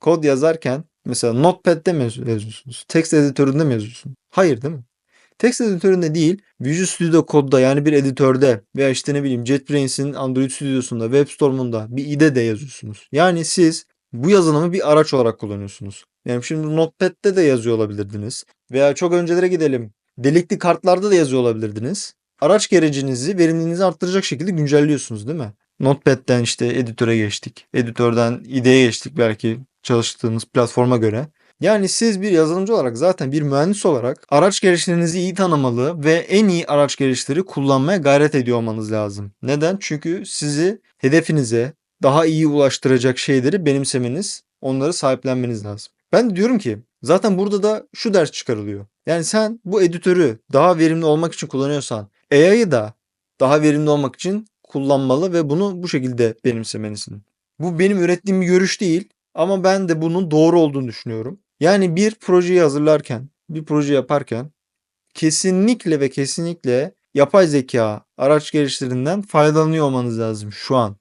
kod yazarken mesela Notepad'de mi yaz- yazıyorsunuz? Text editöründe mi yazıyorsun? Hayır değil mi? Text editöründe değil, Visual Studio Code'da yani bir editörde veya işte ne bileyim JetBrainz'in Android Studio'sunda, WebStorm'unda bir IDE de yazıyorsunuz. Yani siz bu yazılımı bir araç olarak kullanıyorsunuz. Yani şimdi Notepad'de de yazıyor olabilirdiniz. Veya çok öncelere gidelim. Delikli kartlarda da yazıyor olabilirdiniz. Araç gerecinizi verimliliğinizi arttıracak şekilde güncelliyorsunuz değil mi? Notepad'den işte editöre geçtik. Editörden IDE'ye geçtik belki çalıştığınız platforma göre. Yani siz bir yazılımcı olarak zaten bir mühendis olarak araç gelişlerinizi iyi tanımalı ve en iyi araç gelişleri kullanmaya gayret ediyor olmanız lazım. Neden? Çünkü sizi hedefinize daha iyi ulaştıracak şeyleri benimsemeniz, onları sahiplenmeniz lazım. Ben de diyorum ki zaten burada da şu ders çıkarılıyor. Yani sen bu editörü daha verimli olmak için kullanıyorsan AI'yı da daha verimli olmak için kullanmalı ve bunu bu şekilde benimsemelisin. Bu benim ürettiğim bir görüş değil ama ben de bunun doğru olduğunu düşünüyorum. Yani bir projeyi hazırlarken, bir proje yaparken kesinlikle ve kesinlikle yapay zeka araç gelişlerinden faydalanıyor olmanız lazım şu an.